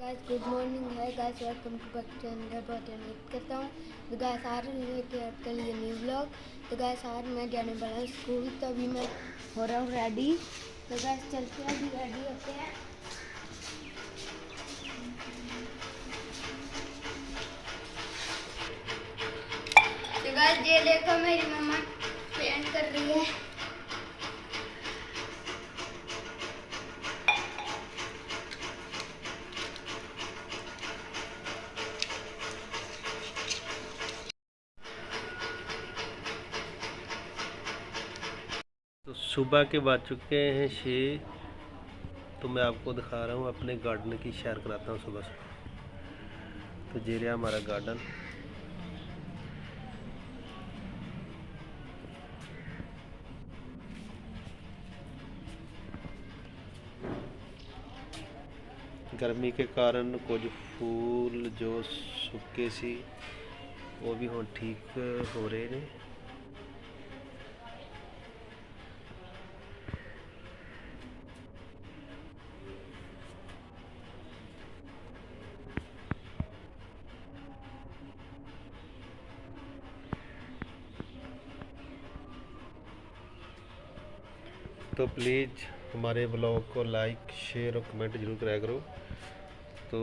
Guys good morning है guys welcome to back to another बहुत उम्मीद करता हूँ। तो गाइस आज हम लेके आपके लिए न्यू ब्लॉग तो गाइस आज मैं जाने वाला हूँ स्कूल तो अभी मैं हो रहा हूँ रेडी तो गाइस चलते हैं, अभी रेडी होते हैं। तो गाइस ये देखो मेरी मम्मा पेंट कर रही है। सुबह के बज चुके हैं छः तो मैं आपको दिखा रहा हूँ, अपने गार्डन की सैर कराता हूँ सुबह से। तो जे रहा हमारा गार्डन गर्मी के कारण कुछ फूल जो सूखे सी, वो भी हम ठीक हो रहे हैं। तो प्लीज़ हमारे ब्लॉग को लाइक शेयर और कमेंट ਜ਼ਰੂਰ ਕਰਿਆ ਕਰੋ ਤੋ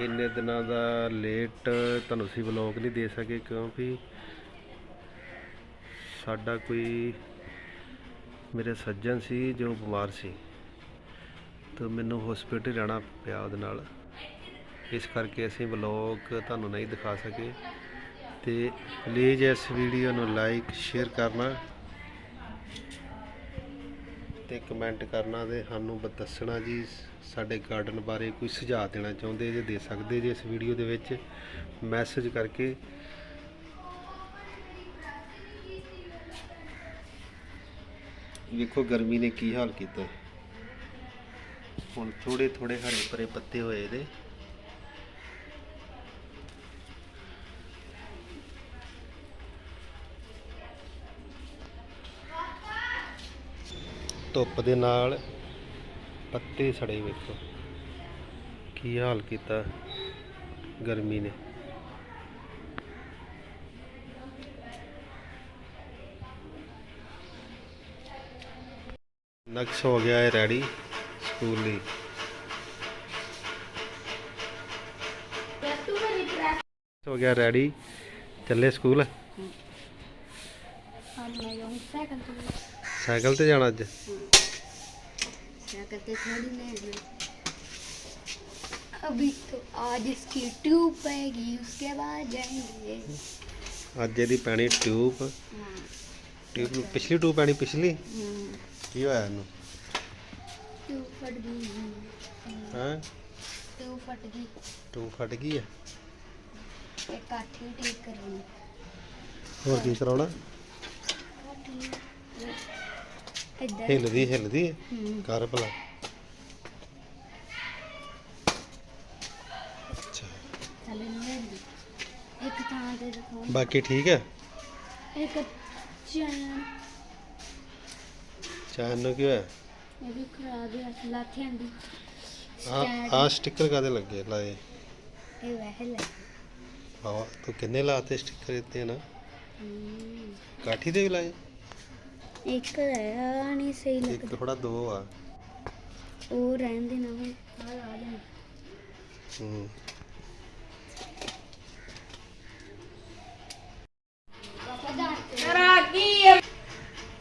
ਇੰਨੇ ਦਿਨਾਂ ਦਾ ਲੇਟ ਤੁਹਾਨੂੰ ਅਸੀਂ ਬਲੌਗ ਨਹੀਂ ਦੇ ਸਕੇ ਕਿਉਂਕਿ ਸਾਡਾ ਕੋਈ ਮੇਰੇ ਸੱਜਣ ਸੀ ਜੋ ਬਿਮਾਰ ਸੀ ਤੋ ਮੈਨੂੰ ਹਸਪੀਟਲ ਰਹਿਣਾ ਪਿਆ ਉਹਦੇ ਨਾਲ ਇਸ ਕਰਕੇ ਅਸੀਂ ਬਲੌਗ ਤੁਹਾਨੂੰ ਨਹੀਂ ਦਿਖਾ ਸਕੇ ਤੇ ਪਲੀਜ਼ ਇਸ ਵੀਡੀਓ ਨੂੰ ਲਾਈਕ ਸ਼ੇਅਰ ਕਰਨਾ ਤੇ ਕਮੈਂਟ ਕਰਨਾ ਤੇ ਸਾਨੂੰ ਬ- ਦੱਸਣਾ ਜੀ, ਸਾਡੇ ਗਾਰਡਨ ਬਾਰੇ ਕੋਈ ਸੁਝਾਅ ਦੇਣਾ ਚਾਹੁੰਦੇ ਜੇ, ਦੇ ਸਕਦੇ ਜੇ ਇਸ ਵੀਡੀਓ ਦੇ ਵਿੱਚ। ਮੈਸੇਜ ਕਰਕੇ। ਵੇਖੋ ਗਰਮੀ ਨੇ ਕੀ ਹਾਲ ਕੀਤਾ। ਹੁਣ ਥੋੜੇ ਥੋੜੇ ਹਰੇ ਭਰੇ ਪੱਤੇ ਹੋਏ ਇਹਦੇ। ਧੁੱਪ ਦੇ ਨਾਲ ਪੱਤੇ ਸੜੇ ਵੇਖੋ। ਕੀ ਹਾਲ ਕੀਤਾ ਗਰਮੀ ਨੇ? ਨਕਸ਼ ਹੋ ਗਿਆ ਹੈ ਰੈਡੀ ਸਕੂਲ ਲਈ। ਹੋ ਗਿਆ ਰੈਡੀ। ਚੱਲੇ ਸਕੂਲ? ਹਾਂ। ਮੈਂ ਯੋਂ ਸਾਈਕਲ ਤੇ। ਸਾਈਕਲ ਤੇ ਜਾਣਾ ਅੱਜ? ਸਾਈਕਲ ਤੇ ਥੋੜੀ ਨਹੀਂ ਅਭੀ ਤੋਂ ਅੱਜ ਇਸਕੀ ਟਿਊਬ ਪੈਗੀ ਉਸਕੇ ਬਾਅਦ ਜਾਏਂਗੇ। ਅੱਜ ਇਹਦੀ ਪੈਣੀ ਟਿਊਬ। ਟਿਊਬ ਪਿਛਲੀ ਟਿਊਬ ਪੈਣੀ ਪਿਛਲੀ? ਕੀ ਹੋਇਆ ਇਹਨੂੰ? ਟਿਊਬ ਫਟ ਗਈ ਹਾਂ? ਟਿਊਬ ਫਟ ਗਈ। ਟਿਊਬ ਫਟ ਗਈ ਹੈ ਇਹ ਕਾਠੀ ਠੀਕ ਕਰਨੀ। ਹੋਰ ਕੀ ਕਰਾਉਣਾ? ਕਾਠੀ ਇੱਦਾਂ ਹਿੱਲਦੀ ਹਿੱਲਦੀ। ਹੈ। ਕਰ ਭਲਾ। ਬਾਕੀ ਠੀਕ ਹੈ? ਇੱਕ ਚੈਨ। ਚਾਹਨ ਨੂੰ ਕੀ ਆ ਸਟicker ਕਾਦੇ ਲੱਗੇ ਲਾਏ? ਇਹ ਵਹਿਲ ਹੈ। ਬਾਵਾ ਤੂੰ ਕਿੰਨੇ ਲਾਤੇ ਸਟicker ਇੱਥੇ ਨਾ? ਕਾਠੀ ਦੇ ਵੀ ਲਾਏ? ਇੱਕ ਹੈ ਨਹੀਂ ਸਹੀ ਇੱਕ ਲੱਗਦਾ। ਥੋੜਾ ਦੋ ਆ। ਉਹ ਰਹਿਣ ਦੇ ਨਾ ਹੁਣ ਆ ਲਾ ਲੈ ਹੂੰ।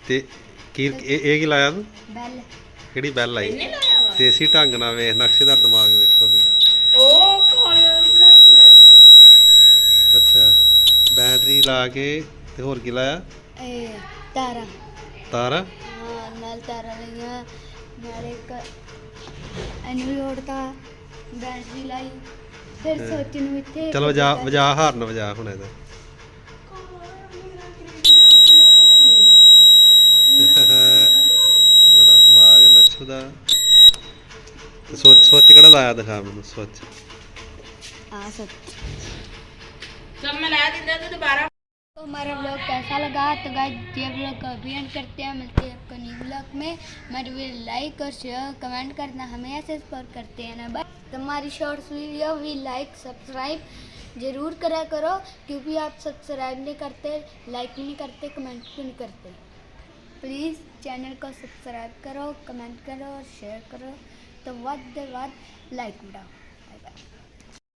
ਤੇ ਕੀ ਇਹ ਇਹ ਕੀ ਲਾਇਆ ਤੂੰ? ਬੈਲ। ਕਿਹੜੀ ਬੈਲ ਲਾਈ? ਦੇਸੀ ਢੰਗ ਨਾਲ ਵੇਖ ਨਕਸ਼ੇ ਦਾ ਦਿਮਾਗ ਵੇਖੋ ਵੀ। ਉਹ ਅੱਛਾ। ਬੈਟਰੀ ਲਾ ਕੇ ਤੇ ਹੋਰ ਕੀ ਲਾਇਆ? ਇਹ ਤਾਰਾ। ਤਾਰਾ? ਹਾਂ ਨਾਲ ਤਾਰਾ ਲਈਆਂ। ਨਾਲ ਇੱਕ ਇਹਨੂੰ ਜੋੜਤਾ ਬੈਟਰੀ ਲਾਈ। ਫਿਰ। ਸੋਚ ਨੂੰ ਇੱਥੇ ਚਲੋ ਵਜਾ ਵਜਾ ਹਾਰਨ ਵਜਾ ਹੁਣ ਇਹਦਾ। ਬੜਾ ਦਿਮਾਗ ਹੈ ਨੱਛੂ ਦਾ। ਸੋਚ ਸੋਚ ਕਿਹੜਾ ਲਾਇਆ ਦਿਖਾ ਮੈਨੂੰ ਸੋਚ। ਆ ਸੱਚ। ਜਦ ਮੈਂ ਲੈ ਦਿੰਦਾ ਤੇ ਦੁਬਾਰਾ तो हमारा ब्लॉग कैसा लगा? तो गाय ये ब्लॉग का अभी एंड करते हैं। मिलते हैं आपको न्यू ब्लॉग में। हमारे वीडियो लाइक और शेयर कमेंट करना हमें ऐसे सपोर्ट करते हैं ना। बाय तो हमारी शॉर्ट्स वीडियो भी लाइक सब्सक्राइब ज़रूर करा करो, क्योंकि आप सब्सक्राइब नहीं करते लाइक नहीं करते कमेंट भी नहीं करते। प्लीज़ चैनल को सब्सक्राइब करो कमेंट करो और शेयर करो। तो वद बाद लाइक उठाओ बाय बाय